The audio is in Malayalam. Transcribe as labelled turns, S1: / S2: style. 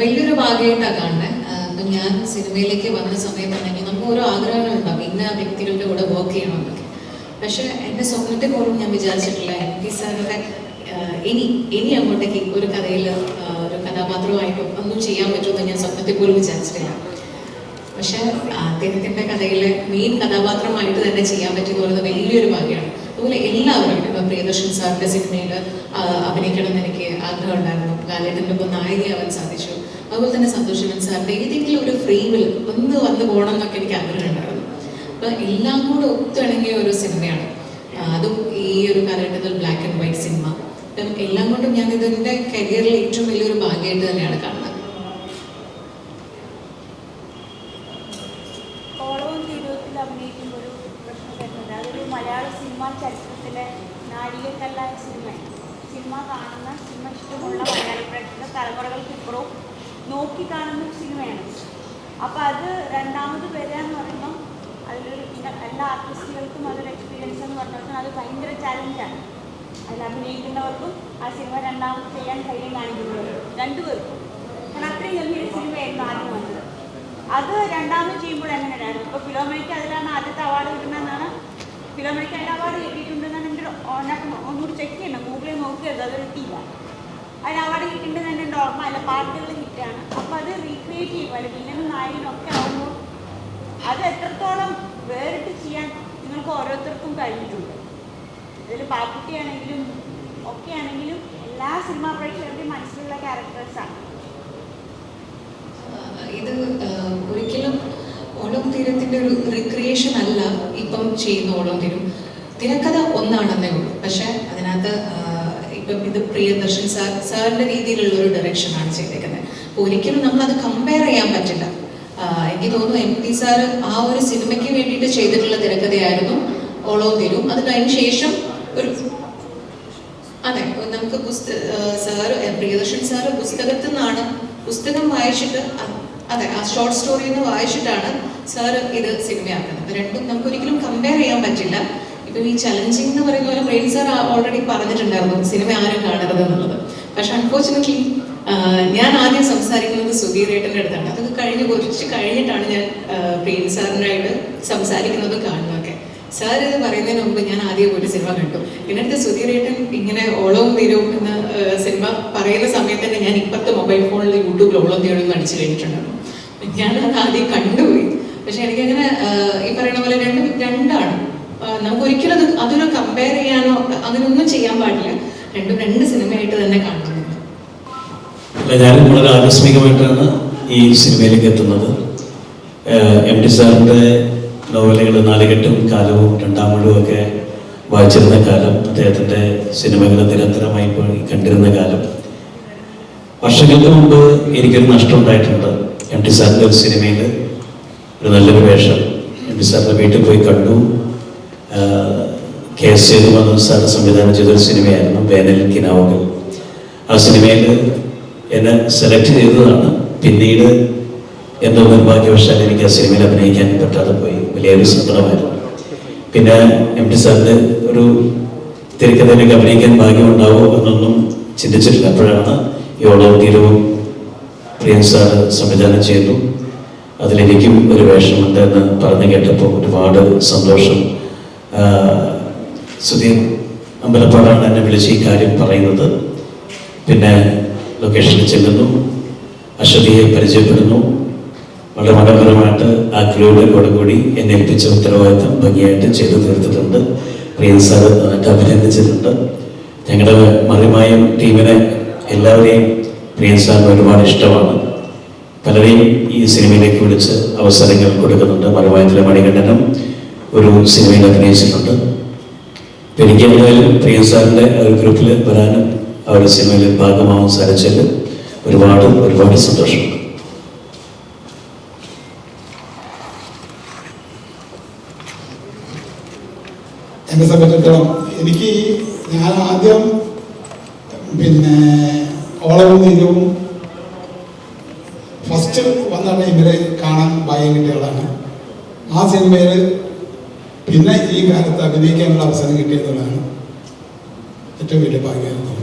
S1: വലിയൊരു ഭാഗ്യമായിട്ടാണ് കാണുന്നത് അപ്പം ഞാൻ സിനിമയിലേക്ക് വന്ന സമയത്താണെങ്കിൽ നമുക്ക് ഓരോ ആഗ്രഹങ്ങളുണ്ടാവും. ഇന്ന വ്യക്തികളുടെ കൂടെ വർക്ക് ചെയ്യണമെന്നൊക്കെ. പക്ഷെ എന്റെ സ്വപ്നത്തെ പോലും ഞാൻ വിചാരിച്ചിട്ടില്ല. എം പി സാറിന്റെ ഇനി ഇനി അങ്ങോട്ടേക്ക് ഒരു കഥയിൽ ഒരു കഥാപാത്രമായിട്ടും ഒന്നും ചെയ്യാൻ പറ്റുമെന്ന് ഞാൻ സ്വപ്നത്തെ പോലും വിചാരിച്ചിട്ടില്ല. പക്ഷെ അദ്ദേഹത്തിന്റെ കഥയിലെ മെയിൻ കഥാപാത്രമായിട്ട് തന്നെ ചെയ്യാൻ പറ്റിയെന്ന് പറയുന്നത് വലിയൊരു ഭാഗ്യമാണ്. അതുപോലെ എല്ലാവരും ഇപ്പോൾ പ്രിയദർശൻ സാറിന്റെ സിനിമയിൽ അഭിനയിക്കണം എന്ന് എനിക്ക് ആഗ്രഹം ഉണ്ടായിരുന്നു ലാലേട്ടന്റെ ഒപ്പം നായികയാവാൻ സാധിച്ചു. അതുപോലെ തന്നെ സന്തോഷവൻ സാറിന്റെ ഏതെങ്കിലും ഒരു ഫ്രെയിമിൽ ഒന്ന് വന്ന് പോകണം എന്നൊക്കെ എനിക്ക് ആഗ്രഹം ഉണ്ടായിരുന്നു അപ്പൊ എല്ലാം കൂടെ ഒത്തിണങ്ങിയ ഒരു സിനിമയാണ്. അതും ഈ ഒരു കാലഘട്ടത്തിൽ ബ്ലാക്ക് ആൻഡ് വൈറ്റ് സിനിമ അപ്പം എല്ലാം കൊണ്ടും ഞാൻ ഇതിന്റെ കരിയറിൽ ഏറ്റവും വലിയൊരു ഭാഗ്യമായിട്ട് തന്നെയാണ് കാണുന്നത്.
S2: ഓളവും അതൊരു മലയാള സിനിമാ ചരിത്രത്തിലെ നാഴികക്കല്ലായ സിനിമയാണ് സിനിമ. കാണുന്ന സിനിമ ഇഷ്ടമുള്ള മലയാള തലമുറകൾക്ക് തലമുറകൾക്കിപ്പുറവും നോക്കി കാണുന്ന സിനിമയാണ്. അപ്പം അത് രണ്ടാമത് എന്ന് പറയുമ്പം അതിലൊരു എല്ലാ ആർട്ടിസ്റ്റുകൾക്കും അതൊരു എക്സ്പീരിയൻസ് എന്ന് പറഞ്ഞാൽ അത് ഭയങ്കര ചാലഞ്ചാണ് അതിൽ അഭിനയിക്കുന്നവർക്കും ആ സിനിമ രണ്ടാമത് ചെയ്യാൻ കഴിയും കാണിക്കുന്നവരും രണ്ടുപേർക്കും. കാരണം അത്രയും ഗംഭീര സിനിമയായിരുന്നു ആദ്യം വന്നത്. അത് രണ്ടാമത് ചെയ്യുമ്പോൾ എങ്ങനെയാണ് ഇപ്പോൾ ഫിലോമയ്ക്ക് അതിലാണ് ആദ്യത്തെ അവാർഡ് കിട്ടുന്നതെന്നാണ് ഫിലോമയ്ക്ക് അതിന് അവാർഡ് കിട്ടിയിട്ടുണ്ടെന്നാണ് എന്റെ ഒരു- ഒന്നുകൂടി ചെക്ക് ചെയ്യണം. ഗൂഗിളിൽ നോക്കിയത് അത് കിട്ടിയില്ല. അതിന് അവാർഡ് കിട്ടിയിട്ടുണ്ടെന്ന് എന്റെ ഓർമ്മ അല്ല. പാട്ടുകൾ ഹിറ്റാണ്. അപ്പോൾ അത് റീക്രിയേറ്റ് ചെയ്യും. അതിൽ വില്ലനും നായകനും ഒക്കെ ആകുമ്പോൾ അത് എത്രത്തോളം വേറിട്ട് ചെയ്യാൻ നിങ്ങൾക്ക് ഓരോരുത്തർക്കും കഴിഞ്ഞിട്ടുണ്ട്. ഇതിൽ പാക്കുട്ടിയാണെങ്കിലും ഒക്കെ ആണെങ്കിലും എല്ലാ സിനിമാ പ്രേക്ഷകരുടെയും മനസ്സിലുള്ള ക്യാരക്ടേഴ്സാണ്
S1: ഇത് തീരത്തിന്റെ ഒരു റിക്രിയേഷൻ അല്ല ഇപ്പം ചെയ്യുന്ന ഓളം തീരം തിരക്കഥ ഒന്നാണെന്നേ ഉള്ളൂ. പക്ഷെ അതിനകത്ത് ഇപ്പം ഇത് പ്രിയദർശൻ സാർ സാറിന്റെ രീതിയിലുള്ള ഒരു ഡയറക്ഷനാണ് ചെയ്തേക്കുന്നത് അപ്പൊ ഒരിക്കലും നമ്മൾ അത് കമ്പയർ ചെയ്യാൻ പറ്റില്ല. എനിക്ക് തോന്നുന്നു എം ടി സാർ ആ ഒരു സിനിമയ്ക്ക് വേണ്ടിയിട്ട് ചെയ്തിട്ടുള്ള തിരക്കഥയായിരുന്നു ഓളോ തീരും അത് കഴിഞ്ഞ ശേഷം ഒരു അതെ നമുക്ക് പുസ്തക സാറ് പ്രിയദർശൻ സാറ് പുസ്തകത്തിൽ നിന്നാണ് പുസ്തകം വായിച്ചിട്ട് അതെ ആ ഷോർട്ട് സ്റ്റോറിന്ന് വായിച്ചിട്ടാണ് സാറ് ഇത് സിനിമയാക്കുന്നത്. രണ്ടും നമുക്ക് ഒരിക്കലും കമ്പയർ ചെയ്യാൻ പറ്റില്ല. ഇപ്പൊ ഈ ചലഞ്ചിങ് എന്ന് പറയുന്ന പോലെ ബ്രെയിൻ സാർ ഓൾറെഡി പറഞ്ഞിട്ടുണ്ടായിരുന്നു സിനിമ ആരും കാണരുത് എന്നുള്ളത്. പക്ഷെ അൺഫോർച്ചുനേറ്റ്ലി ഞാൻ ആദ്യം സംസാരിക്കുന്നത് സുധീർ ഏട്ടന്റെ അടുത്താണ്. അതൊക്കെ കഴിഞ്ഞ് കുറച്ച് കഴിഞ്ഞിട്ടാണ് ഞാൻ ബ്രെയിൻ സാറിനായിട്ട് സംസാരിക്കുന്നതും കാണുന്നതൊക്കെ. സാർ ഇത് പറയുന്നതിന് മുമ്പ് ഞാൻ ആദ്യം ഒരു സിനിമ കണ്ടു. പിന്നടുത്ത് സുധീരേട്ടൻ ഇങ്ങനെ ഓളവും തീരവും എന്ന സിനിമ പറയുന്ന സമയത്ത് തന്നെ ഞാൻ ഇപ്പോഴത്തെ മൊബൈൽ ഫോണിൽ യൂട്യൂബിൽ ഓളം തീരവും അടിച്ചു കഴിഞ്ഞിട്ടുണ്ടായിരുന്നു. ഞാൻ അത് ആദ്യം കണ്ടുപോയി പക്ഷെ എനിക്കങ്ങനെ ഈ പറയുന്ന പോലെ രണ്ടും രണ്ടാണ്. നമുക്ക് ഒരിക്കലും അത് അതൊരു കമ്പയർ ചെയ്യാനോ അതിനൊന്നും ചെയ്യാൻ പാടില്ല. രണ്ടും രണ്ട് സിനിമയായിട്ട് തന്നെ കാണുന്നുണ്ട്
S3: വളരെ ആകസ്മികമായിട്ടാണ് ഈ സിനിമയിലേക്ക് എത്തുന്നത്. എം ടി സാറിന്റെ നോവലുകൾ നാലുകെട്ടും കാലവും രണ്ടാം ഒക്കെ വായിച്ചിരുന്ന കാലം അദ്ദേഹത്തിന്റെ സിനിമകൾ നിരന്തരമായി കണ്ടിരുന്ന കാലം. വർഷങ്ങൾക്ക് മുമ്പ് എനിക്കൊരു നഷ്ടം ഉണ്ടായിട്ടുണ്ട്. എം ടി സാറിന്റെ ഒരു സിനിമയിൽ ഒരു നല്ലൊരു വേഷം. എം പി സാറിന്റെ വീട്ടിൽ പോയി കണ്ടു. കെ എസ് സേതുമാധവൻ സാർ സംവിധാനം ചെയ്തൊരു സിനിമയായിരുന്നു വേനൽ കിനാവുകൾ. ആ സിനിമയിൽ എന്നെ സെലക്ട് ചെയ്തതാണ്. പിന്നീട് എന്തോ നിർഭാഗ്യവശാൽ എനിക്ക് ആ സിനിമയിൽ അഭിനയിക്കാൻ പറ്റാതെ പോയി. വലിയൊരു സങ്കടമായിരുന്നു. പിന്നെ എം ടി സാറിന്റെ ഒരു തിരക്കഥയിലേക്ക് അഭിനയിക്കാൻ ഭാഗ്യമുണ്ടാവോ എന്നൊന്നും ചിന്തിച്ചിട്ടില്ല. അപ്പോഴാണ് ഈ ഓളവും തീരവും പ്രിയൻ സാറ് സംവിധാനം ചെയ്തു. അതിലെനിക്കും ഒരു വേഷമുണ്ട് എന്ന് പറഞ്ഞു കേട്ടപ്പോൾ ഒരുപാട് സന്തോഷം. സുധീർ അമ്പലപ്പാടാണ് എന്നെ വിളിച്ച് ഈ കാര്യം പറയുന്നത്. പിന്നെ ലൊക്കേഷനിൽ ചെല്ലുന്നു. അശ്വതിയെ പരിചയപ്പെടുന്നു. വളരെ മനോഹരമായിട്ട് ആ ക്രൂയുടെ കൂടെ എന്നെ ഏൽപ്പിച്ച ഉത്തരവാദിത്തം ഭംഗിയായിട്ട് ചെയ്തു തീർത്തിട്ടുണ്ട്. പ്രിയൻ സാർ നന്നായിട്ട് അഭിനന്ദിച്ചിട്ടുണ്ട്. ഞങ്ങളുടെ മറിമായും ടീമിനെ എല്ലാവരെയും പ്രിയൻ സാറിന് ഒരുപാട് ഇഷ്ടമാണ്. പലരെയും ഈ സിനിമയിലേക്ക് വിളിച്ച് അവസരങ്ങൾ കൊടുക്കുന്നുണ്ട്. മലവായത്തിലെ മണികണ്ഠനും ഒരു സിനിമയിൽ അഭിനയിച്ചിട്ടുണ്ട്. എനിക്ക് എന്തായാലും പ്രിയ സാറിന്റെ ഒരു ഗ്രൂപ്പിൽ വരാനും അവരുടെ സിനിമയിൽ ഭാഗമാവാൻ സാധിച്ചതിൽ ഒരുപാട് ഒരുപാട് സന്തോഷമുണ്ട്.
S4: എന്നെ സംബന്ധിച്ചിടത്തോളം എനിക്ക് ഞാൻ ആദ്യം പിന്നെ ഓളവും നീരവും ഫസ്റ്റ് വന്ന ടൈമിൽ കാണാൻ ഭാഗ്യം കിട്ടിയതാണ്. ആ സിനിമയിൽ പിന്നെ ഈ കാലത്ത് അഭിനയിക്കാനുള്ള അവസരം കിട്ടിയെന്നുള്ളതാണ് ഏറ്റവും വലിയ ഭാഗ്യമായിരുന്നു.